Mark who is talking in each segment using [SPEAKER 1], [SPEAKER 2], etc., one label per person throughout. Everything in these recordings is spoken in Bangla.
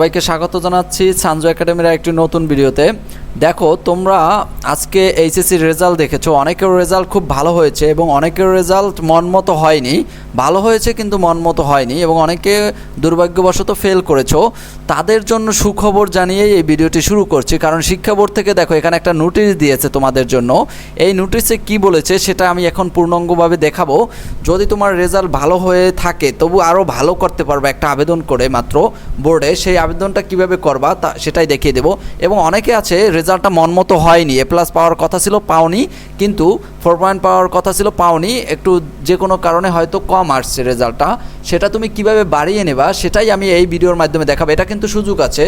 [SPEAKER 1] সবাইকে স্বাগত জানাচ্ছি সানজু একাডেমির একটি নতুন ভিডিওতে। দেখো, তোমরা আজকে এইচএসসির রেজাল্ট দেখেছ। অনেকের রেজাল্ট খুব ভালো হয়েছে এবং অনেকের রেজাল্ট মন মতো হয়নি। ভালো হয়েছে কিন্তু মন মতো হয়নি এবং অনেকে দুর্ভাগ্যবশত ফেল করেছ। তাদের জন্য সুখবর জানিয়েই এই ভিডিওটি শুরু করছি। কারণ শিক্ষা বোর্ড থেকে দেখো, এখানে একটা নোটিশ দিয়েছে তোমাদের জন্য। এই নোটিশে কি বলেছে সেটা আমি এখন পূর্ণাঙ্গভাবে দেখাবো। যদি তোমার রেজাল্ট ভালো হয়ে থাকে, তবু আরও ভালো করতে পারবে একটা আবেদন করে মাত্র বোর্ডে। সেই আবেদনটা কীভাবে করবা তা সেটাই দেখিয়ে দেবো। এবং অনেকে আছে রেজাল্টটা মন মতো হয়নি। এ প্লাস পাওয়ার কথা ছিল, পাওনি। কিন্তু ফোর পয়েন্ট পাওয়ার কথা ছিল, পাওনি। একটু যে কোনো কারণে হয়তো কম আসছে রেজাল্টটা। সেটা তুমি কীভাবে বাড়িয়ে নেবা, সেটাই আমি এই ভিডিওর মাধ্যমে দেখাবো। এটা কিন্তু সুযোগ আছে।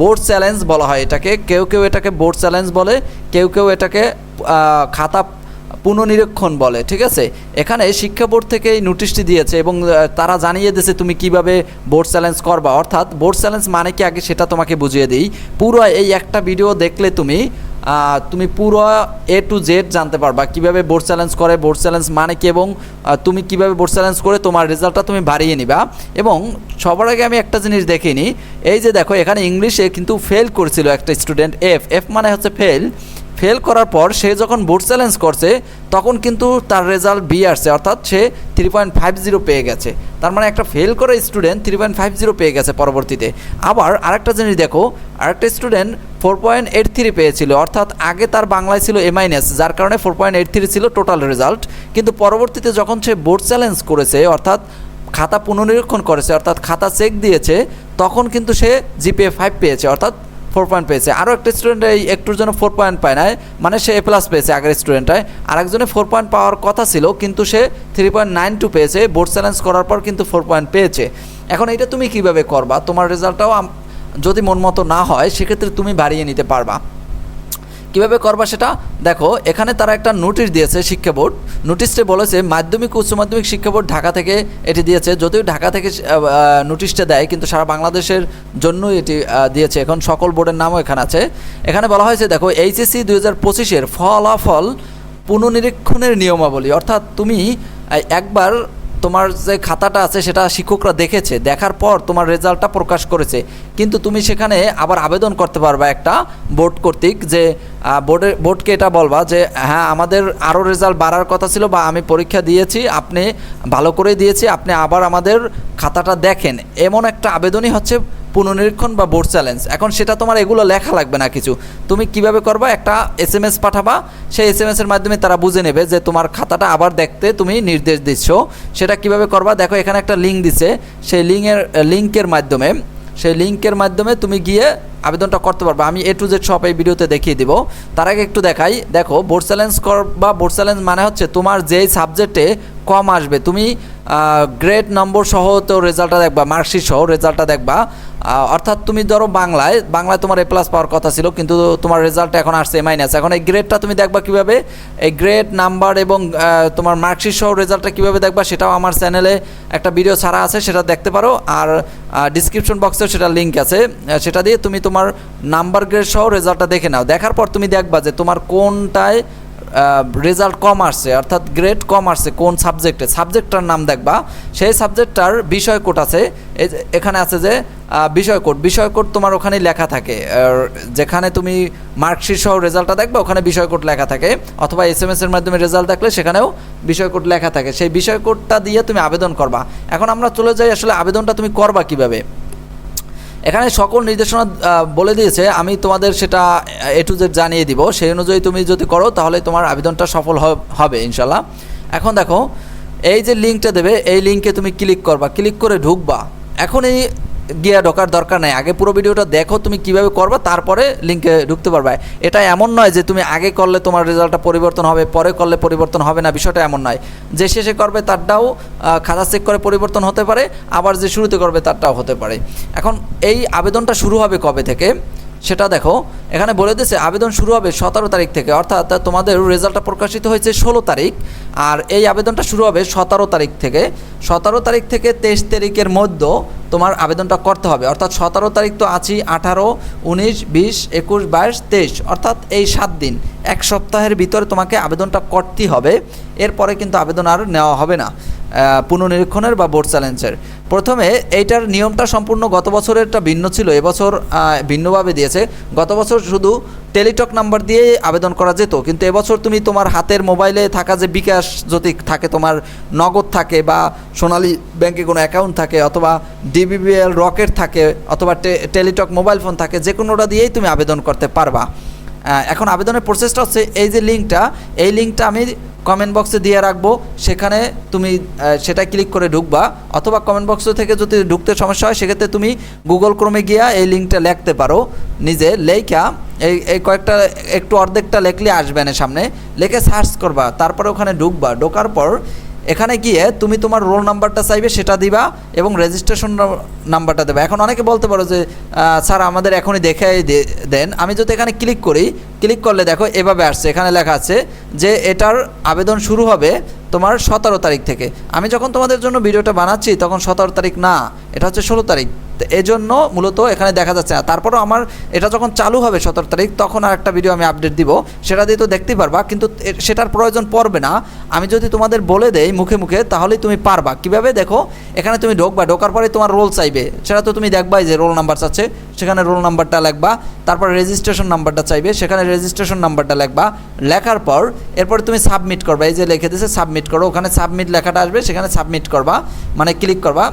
[SPEAKER 1] বোর্ড চ্যালেঞ্জ বলা হয় এটাকে। কেউ কেউ এটাকে বোর্ড চ্যালেঞ্জ বলে। কেউ কেউ এটাকে খাতা পুনঃনিরীক্ষণ বলে, ঠিক আছে? এখানে শিক্ষা বোর্ড থেকে এই নোটিশটি দিয়েছে এবং তারা জানিয়ে দিয়েছে তুমি কীভাবে বোর্ড চ্যালেঞ্জ করবা। অর্থাৎ বোর্ড চ্যালেঞ্জ মানে কি? আগে সেটা তোমাকে বুঝিয়ে দিই। পুরো এই একটা ভিডিও দেখলে তুমি তুমি পুরো এ টু জেড জানতে পারবা কীভাবে বোর্ড চ্যালেঞ্জ করে। বোর্ড চ্যালেঞ্জ মানে কি? এবং তুমি কীভাবে বোর্ড চ্যালেঞ্জ করে তোমার রেজাল্টটা তুমি বাড়িয়ে নিবা। এবং সবার আগে আমি একটা জিনিস দেখিনি। এই যে দেখো, এখানে ইংলিশে কিন্তু ফেল করেছিল একটা স্টুডেন্ট এফ এফ মানে হচ্ছে ফেল ফেল করার পর সে যখন বোর্ড চ্যালেঞ্জ করছে, তখন কিন্তু তার রেজাল্ট বি আসছে, অর্থাৎ সে থ্রি পয়েন্ট ফাইভ জিরো পেয়ে গেছে। তার মানে একটা ফেল করা student three point five zero পেয়ে গেছে পরবর্তীতে। আবার আরেকটা জিনিস দেখো, আরেকটা student four point eight three পেয়েছিল, অর্থাৎ আগে তার বাংলায় ছিল এ মাইনাস যার কারণে ফোর পয়েন্ট এইট থ্রি ছিল টোটাল রেজাল্ট কিন্তু পরবর্তীতে যখন সে বোর্ড চ্যালেঞ্জ করেছে, অর্থাৎ খাতা পুনর্নিরীক্ষণ করেছে, অর্থাৎ খাতা চেক দিয়েছে, তখন কিন্তু সে জিপিএ ফাইভ পেয়েছে, অর্থাৎ ফোর পয়েন্ট পেয়েছে। আরও একটা স্টুডেন্ট এই একটুর জন্য ফোর পয়েন্ট পায় নাই মানে সে এ প্লাস পেয়েছে আগের স্টুডেন্টটায় আরেকজনে ফোর পয়েন্ট পাওয়ার কথা ছিল, কিন্তু সে থ্রি পয়েন্ট নাইন টু পেয়েছে। বোর্ড চ্যালেঞ্জ করার পর কিন্তু ফোর পয়েন্ট পেয়েছে। এখন এটা তুমি কীভাবে করবা? তোমার রেজাল্টটাও যদি মন মতো না হয়, সেক্ষেত্রে তুমি বাড়িয়ে নিতে পারবা। কীভাবে করবা সেটা? দেখো, এখানে তারা একটা নোটিশ দিয়েছে শিক্ষা বোর্ড। নোটিশটা বলেছে, মাধ্যমিক উচ্চ মাধ্যমিক শিক্ষা বোর্ড ঢাকা থেকে এটি দিয়েছে। যদিও ঢাকা থেকে নোটিশটা দেয়, কিন্তু সারা বাংলাদেশের জন্যই এটি দিয়েছে। এখন সকল বোর্ডের নামও এখানে আছে। এখানে বলা হয়েছে, দেখো, এইচএসসি দুই হাজার পঁচিশের ফলাফল পুনঃনিরীক্ষণের নিয়মাবলী। অর্থাৎ তুমি একবার তোমার যে খাতাটা আছে, সেটা শিক্ষকরা দেখেছে, দেখার পর তোমার রেজাল্টটা প্রকাশ করেছে। কিন্তু তুমি সেখানে আবার আবেদন করতে পারবা একটা বোর্ড কর্তৃক যে বোর্ডের বোর্ডকে এটা বলবা যে হ্যাঁ আমাদের আরও রেজাল্ট বাড়ার কথা ছিল বা আমি পরীক্ষা দিয়েছি, আপনি ভালো করে দিয়েছি, আপনি আবার আমাদের খাতাটা দেখেন। এমন একটা আবেদনই হচ্ছে পুনর্নিরীক্ষণ বা বোর্ড চ্যালেঞ্জ এখন সেটা তোমার এগুলো লেখা লাগবে না কিছু। তুমি কীভাবে করবা? একটা এস এম এস পাঠাবা। সেই এস এম এসের মাধ্যমে তারা বুঝে নেবে যে তোমার খাতাটা আবার দেখতে তুমি নির্দেশ দিচ্ছ। সেটা কীভাবে করবা? দেখো, এখানে একটা লিঙ্ক দিছে। সেই লিঙ্কের লিঙ্কের মাধ্যমে, সেই লিঙ্কের মাধ্যমে তুমি গিয়ে আবেদনটা করতে পারবে। আমি এ টু জেড সব এই ভিডিওতে দেখিয়ে দিব। তার আগে একটু দেখাই। দেখো বোর্ড চ্যালেঞ্জ কর বা বোর্ড চ্যালেঞ্জ মানে হচ্ছে তোমার যেই সাবজেক্টে কম আসবে। তুমি গ্রেড নম্বর সহ তো রেজাল্টটা দেখবা মার্কশিট সহ রেজাল্টটা দেখবা। অর্থাৎ তুমি ধরো বাংলায় বাংলায় তোমার এ প্লাস পাওয়ার কথা ছিল, কিন্তু তোমার রেজাল্টটা এখন আসছে মাইনাস এখন এই গ্রেডটা তুমি দেখবা কীভাবে? এই গ্রেড নাম্বার এবং তোমার মার্কশিট সহ রেজাল্টটা কীভাবে দেখবা, সেটাও আমার চ্যানেলে একটা ভিডিও ছাড়া আছে, সেটা দেখতে পারো। আর ডিসক্রিপশন বক্সেও সেটা লিঙ্ক আছে। সেটা দিয়ে তুমি তোমার নাম্বার গ্রেড সহ রেজাল্টটা দেখে নাও। দেখার পর তুমি দেখবা যে তোমার কোনটায় রেজাল্ট কম আসছে, অর্থাৎ গ্রেড কম আসছে কোন সাবজেক্টে সাবজেক্টটার নাম দেখবা, সেই সাবজেক্টটার বিষয় কোড আছে এখানে আছে যে বিষয় কোড বিষয় কোড তোমার ওখানে লেখা থাকে যেখানে তুমি মার্কশিট সহ রেজাল্টটা দেখবে, ওখানে বিষয় কোড লেখা থাকে, অথবা এস এম এর মাধ্যমে রেজাল্ট দেখলে সেখানেও বিষয় কোড লেখা থাকে। সেই বিষয় কোডটা দিয়ে তুমি আবেদন করবা। এখন আমরা চলে যাই আসলে আবেদনটা তুমি করবা কীভাবে? এখানে সকল নির্দেশনা বলে দিয়েছে, আমি তোমাদের সেটা এ টু জেড জানিয়ে দিব। সেই অনুযায়ী তুমি যদি করো, তাহলে তোমার আবেদনটা সফল হবে ইনশাল্লাহ এখন দেখো, এই যে লিঙ্কটা দেবে, এই লিঙ্কে তুমি ক্লিক করবা। ক্লিক করে ঢুকবা। এখন এই গিয়া ঢোকার দরকার নাই। আগে পুরো ভিডিওটা দেখো, তুমি কীভাবে করবা, তারপরে লিঙ্কে ঢুকতে পারবে। এটা এমন নয় যে তুমি আগে করলে তোমার রেজাল্টটা পরিবর্তন হবে, পরে করলে পরিবর্তন হবে না, বিষয়টা এমন নয়। যে শেষে করবে তারটাও খাতা চেক করে পরিবর্তন হতে পারে, আবার যে শুরুতে করবে তারটাও হতে পারে। এখন এই আবেদনটা শুরু হবে কবে থেকে? সেটা দেখো, এখানে বলে দিয়েছে, আবেদন শুরু হবে সতেরো তারিখ থেকে, অর্থাৎ তোমাদের রেজাল্টটা প্রকাশিত হয়েছে ষোলো তারিখ, আর এই আবেদনটা শুরু হবে সতেরো তারিখ থেকে। সতেরো তারিখ থেকে তেইশ তারিখের মধ্যে তোমার আবেদনটা করতে হবে, অর্থাৎ সতেরো তারিখ তো আছি, আঠারো, উনিশ, বিশ, একুশ, বাইশ, তেইশ, অর্থাৎ এই সাত দিন, এক সপ্তাহের ভিতরে তোমাকে আবেদনটা করতেই হবে, এরপরে কিন্তু আবেদন আর নেওয়া হবে না। পুনর্নিরীক্ষণের বা বোর্ড চ্যালেঞ্জের। প্রথমে এইটার নিয়মটা সম্পূর্ণ গত বছরেরটা ভিন্ন ছিল। এবছর ভিন্নভাবে দিয়েছে। গত বছর শুধু টেলিটক নাম্বার দিয়ে আবেদন করা যেত। কিন্তু এবছর তুমি তোমার হাতের মোবাইলে থাকা যে বিকাশ যদি থাকে, তোমার নগদ থাকে বা সোনালী ব্যাংকে কোনো অ্যাকাউন্ট থাকে অথবা ডিবিবিএল রকেট থাকে অথবা টেলিটক মোবাইল ফোন থাকে, যে কোনোটা দিয়েই তুমি আবেদন করতে পারবা। এখন আবেদনের প্রসেসটা হচ্ছে এই যে লিঙ্কটা, এই লিঙ্কটা আমি কমেন্ট বক্সে দিয়ে রাখব। সেখানে তুমি সেটা ক্লিক করে ঢুকবা। অথবা কমেন্ট বক্স থেকে যদি ঢুকতে সমস্যা হয়, সেক্ষেত্রে তুমি গুগল ক্রমে গিয়া এই লিঙ্কটা লিখতে পারো। নিজে লেখা এই এই কয়েকটা, একটু অর্ধেকটা লেখলে আসবে না সামনে। লেখে সার্চ করবা, তারপরে ওখানে ঢুকবা। ঢোকার পর এখানে গিয়ে তুমি তোমার রোল নাম্বারটা চাইবে, সেটা দিবা এবং রেজিস্ট্রেশন নাম্বারটা দেবা। এখন অনেকে বলতে পারো যে স্যার আমাদের এখনই দেখে দেন। আমি যদি এখানে ক্লিক করি ক্লিক করলে দেখো এভাবে আসছে। এখানে লেখা আছে যে, এটার আবেদন শুরু হবে তোমার সতেরো তারিখ থেকে। আমি যখন তোমাদের জন্য ভিডিওটা বানাচ্ছি, তখন সতেরো তারিখ না, এটা হচ্ছে ষোলো তারিখ। তো এজন্য মূলত এখানে দেখা যাচ্ছে না। তারপরেও আমার এটা যখন চালু হবে সতেরো তারিখ, তখন আর একটা ভিডিও আমি আপডেট দিব। সেটা দিয়ে তো দেখতেই পারবা, কিন্তু সেটার প্রয়োজন পড়বে না। আমি যদি তোমাদের বলে দেই মুখে মুখে, তাহলেই তুমি পারবা। কীভাবে? দেখো, এখানে তুমি ঢোকবা, ঢোকার পরে তোমার রোল চাইবে। সেটা তো তুমি দেখবাই যে রোল নাম্বার চাচ্ছে সেখানে রোল নাম্বারটা লেখবা, তারপর রেজিস্ট্রেশন নাম্বারটা চাইবে, সেখানে রেজিস্ট্রেশন নাম্বারটা লেখবা। লেখার পর, এরপর তুমি সাবমিট করবা। এই যে লিখে দিয়েছে সাবমিট করো। ওখানে সাবমিট লেখাটা আসবে, সেখানে সাবমিট করবা। মানে ক্লিক করবা।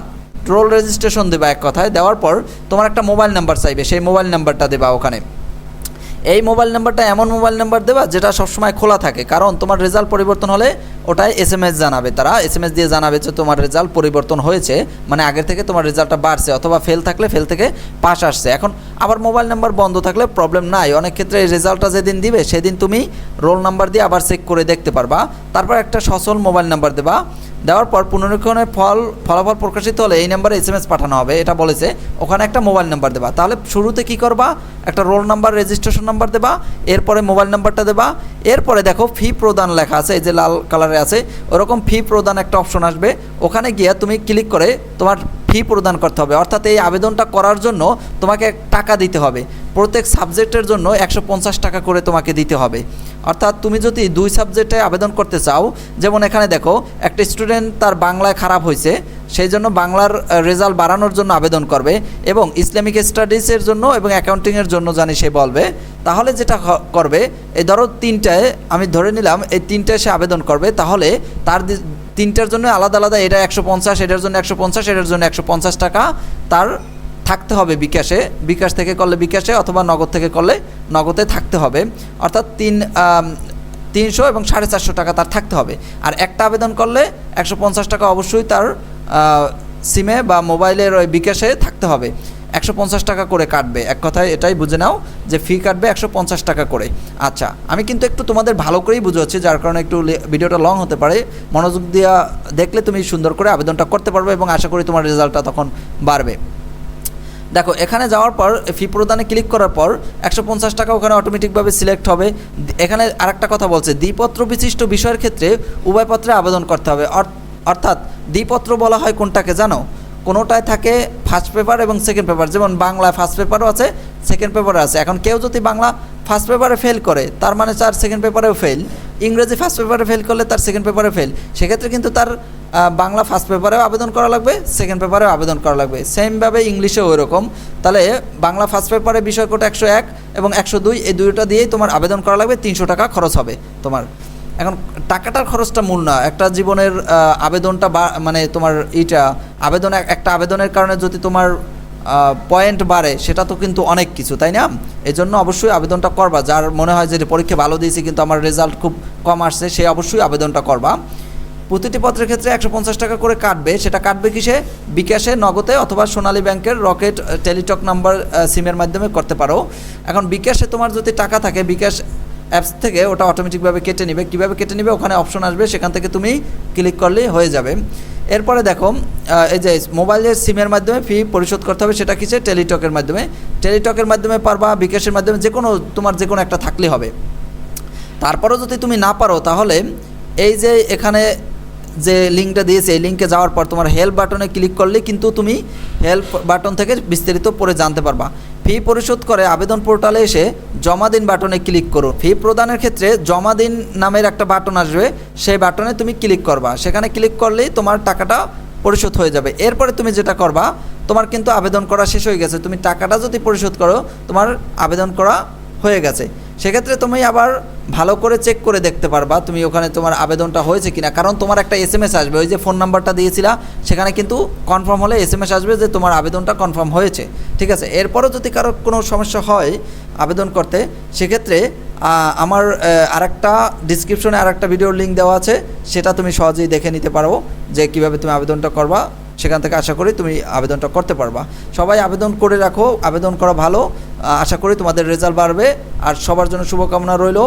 [SPEAKER 1] রোল রেজিস্ট্রেশন দেবা এক কথায়। দেওয়ার পর তোমার একটা মোবাইল নাম্বার চাইবে, সেই মোবাইল নাম্বারটা দেবা ওখানে। এই মোবাইল নাম্বারটা এমন মোবাইল নাম্বার দেবা যেটা সবসময় খোলা থাকে, কারণ তোমার রেজাল্ট পরিবর্তন হলে ওটাই এস এম এস জানাবে তারা। এস এম এস দিয়ে জানাবে যে তোমার রেজাল্ট পরিবর্তন হয়েছে মানে আগের থেকে তোমার রেজাল্টটা বাড়ছে, অথবা ফেল থাকলে ফেল থেকে পাস আসছে। এখন আবার মোবাইল নাম্বার বন্ধ থাকলে প্রবলেম নাই। অনেক ক্ষেত্রে এই রেজাল্টটা যেদিন দিবে, সেদিন তুমি রোল নাম্বার দিয়ে আবার চেক করে দেখতে পারবা। তারপর একটা সচল মোবাইল নাম্বার দেবা। দেওয়ার পর পুনরীক্ষণের ফল, ফলাফল প্রকাশিত হলে এই নাম্বারে এস এম এস পাঠানো হবে। এটা বলেছে, ওখানে একটা মোবাইল নাম্বার দেবা। তাহলে শুরুতে কি করবা? একটা রোল নাম্বার, রেজিস্ট্রেশন নাম্বার দেবা, এরপরে মোবাইল নাম্বারটা দেবা। এরপরে দেখো, ফি প্রদান লেখা আছে, এই যে লাল কালারে আছে, ওরকম ফি প্রদান একটা অপশন আসবে। ওখানে গিয়ে তুমি ক্লিক করে তোমার ফি প্রদান করতে হবে। অর্থাৎ এই আবেদনটা করার জন্য তোমাকে টাকা দিতে হবে। প্রত্যেক সাবজেক্টের জন্য একশো পঞ্চাশ টাকা করে তোমাকে দিতে হবে। অর্থাৎ তুমি যদি দুই সাবজেক্টে আবেদন করতে চাও, যেমন এখানে দেখো, একটা স্টুডেন্ট তার বাংলায় খারাপ হয়েছে, সেই জন্য বাংলার রেজাল্ট বাড়ানোর জন্য আবেদন করবে এবং ইসলামিক স্টাডিজের জন্য এবং অ্যাকাউন্টিংয়ের জন্য জানি সে বলবে। তাহলে যেটা করবে, এই ধরো তিনটায়, আমি ধরে নিলাম, এই তিনটায় সে আবেদন করবে, তাহলে তার তিনটার জন্য আলাদা আলাদা, এটা একশো পঞ্চাশ, এটার জন্য একশো পঞ্চাশ, এটার জন্য একশো পঞ্চাশ টাকা তার থাকতে হবে বিকাশে। বিকাশ থেকে করলে বিকাশে অথবা নগদ থেকে করলে নগদে থাকতে হবে। অর্থাৎ তিন তিনশো এবং সাড়ে চারশো টাকা তার থাকতে হবে। আর একটা আবেদন করলে একশো পঞ্চাশ টাকা অবশ্যই তার সিমে বা মোবাইলের ওই বিকাশে থাকতে হবে। একশো পঞ্চাশ টাকা করে কাটবে। এক কথায় এটাই বুঝে নাও যে ফি কাটবে একশো পঞ্চাশ টাকা করে আচ্ছা আমি কিন্তু একটু তোমাদের ভালো করেই বুঝাচ্ছি, যার কারণে একটু ভিডিওটা লং হতে পারে। মনোযোগ দিয়া দেখলে তুমি সুন্দর করে আবেদনটা করতে পারবে এবং আশা করি তোমার রেজাল্টটা তখন বাড়বে। দেখো, এখানে যাওয়ার পর ফি প্রদানে ক্লিক করার পর একশো পঞ্চাশ টাকা ওখানে অটোমেটিকভাবে সিলেক্ট হবে। এখানে আরেকটা কথা বলছে, দ্বিপত্র বিশিষ্ট বিষয়ের ক্ষেত্রে উভয় পত্রে আবেদন করতে হবে। অর- অর্থাৎ দ্বিপত্র বলা হয় কোনটাকে জানো? কোনোটায় থাকে ফার্স্ট পেপার এবং সেকেন্ড পেপার যেমন বাংলা ফার্স্ট পেপারও আছে সেকেন্ড পেপারও আছে। এখন কেউ যদি বাংলা ফার্স্ট পেপারে ফেল করে, তার মানে তার সেকেন্ড পেপারেও ফেল ইংরেজি ফার্স্ট পেপারে ফেল করলে তার সেকেন্ড পেপারে ফেল সেক্ষেত্রে কিন্তু তার বাংলা ফার্স্ট পেপারেও আবেদন করা লাগবে সেকেন্ড পেপারেও আবেদন করা লাগবে। সেমভাবে ইংলিশেও ওরকম তাহলে বাংলা ফার্স্ট পেপারে বিষয় কোটা একশো এক এবং একশো দুই, এই দুইটা দিয়েই তোমার আবেদন করা লাগবে। তিনশো টাকা খরচ হবে তোমার। এখন টাকাটার খরচটা মূল না, একটা জীবনের আবেদনটা বা মানে তোমার এইটা আবেদন এক- একটা আবেদনের কারণে যদি তোমার পয়েন্ট বাড়ে, সেটা তো কিন্তু অনেক কিছু, তাই না? এই জন্য অবশ্যই আবেদনটা করবা, যার মনে হয় যে পরীক্ষা ভালো দিয়েছি, কিন্তু আমার রেজাল্ট খুব কম আসছে, সে অবশ্যই আবেদনটা করবা। প্রতিটি পত্রের ক্ষেত্রে একশো পঞ্চাশ টাকা করে কাটবে, সেটা কাটবে কিসে? বিকাশে, নগদে, অথবা সোনালী ব্যাংকের রকেট, টেলিটক নাম্বার সিমের মাধ্যমে করতে পারো। এখন বিকাশে তোমার যদি টাকা থাকে, বিকাশ অ্যাপস থেকে ওটা অটোমেটিকভাবে কেটে নেবে। কীভাবে কেটে নেবে? ওখানে অপশন আসবে, সেখান থেকে তুমি ক্লিক করলেই হয়ে যাবে। এরপরে দেখো এই যে মোবাইলের সিমের মাধ্যমে ফি পরিশোধ করতে হবে, সেটা কিসে? টেলিটকের মাধ্যমে। টেলিটকের মাধ্যমে পারবা, বিকাশের মাধ্যমে যে কোনো তোমার যে কোনো একটা থাকলে হবে। তারপরেও যদি তুমি না পারো, তাহলে এই যে এখানে যে লিঙ্কটা দিয়েছে, এই লিঙ্কে যাওয়ার পর তোমার হেল্প বাটনে ক্লিক করলে কিন্তু তুমি হেল্প বাটন থেকে বিস্তারিত পরে জানতে পারবা। ফি পরিশোধ করে আবেদন পোর্টালে এসে জমা দিন বাটনে ক্লিক করুন। ফি প্রদানের ক্ষেত্রে জমা দিন নামের একটা বাটন আসবে। সেই বাটনে তুমি ক্লিক করবা। সেখানে ক্লিক করলেই তোমার টাকাটা পরিশোধ হয়ে যাবে। এরপরে তুমি যেটা করবা, তোমার কিন্তু আবেদন করা শেষ হয়ে গেছে। তুমি টাকাটা যদি পরিশোধ করো, তোমার আবেদন করা হয়ে গেছে। সেক্ষেত্রে তুমি আবার ভালো করে চেক করে দেখতে পারবা তুমি ওখানে তোমার আবেদনটা হয়েছে কিনা। কারণ তোমার একটা এস আসবে, ওই যে ফোন নাম্বারটা দিয়েছিলা, সেখানে কিন্তু কনফার্ম হলে এস আসবে যে তোমার আবেদনটা কনফার্ম হয়েছে। ঠিক আছে? এরপরও যদি কারও কোনো সমস্যা হয় আবেদন করতে, সেক্ষেত্রে আমার আরেকটা ডিসক্রিপশনে আরেকটা ভিডিওর লিঙ্ক দেওয়া আছে, সেটা তুমি সহজেই দেখে নিতে পারো যে কীভাবে তুমি আবেদনটা করবা। সেখান থেকে আশা করি তুমি আবেদনটা করতে পারবা। সবাই আবেদন করে রাখো, আবেদন করা ভালো। আশা করি তোমাদের রেজাল্ট বাড়বে। আর সবার জন্য শুভকামনা রইল।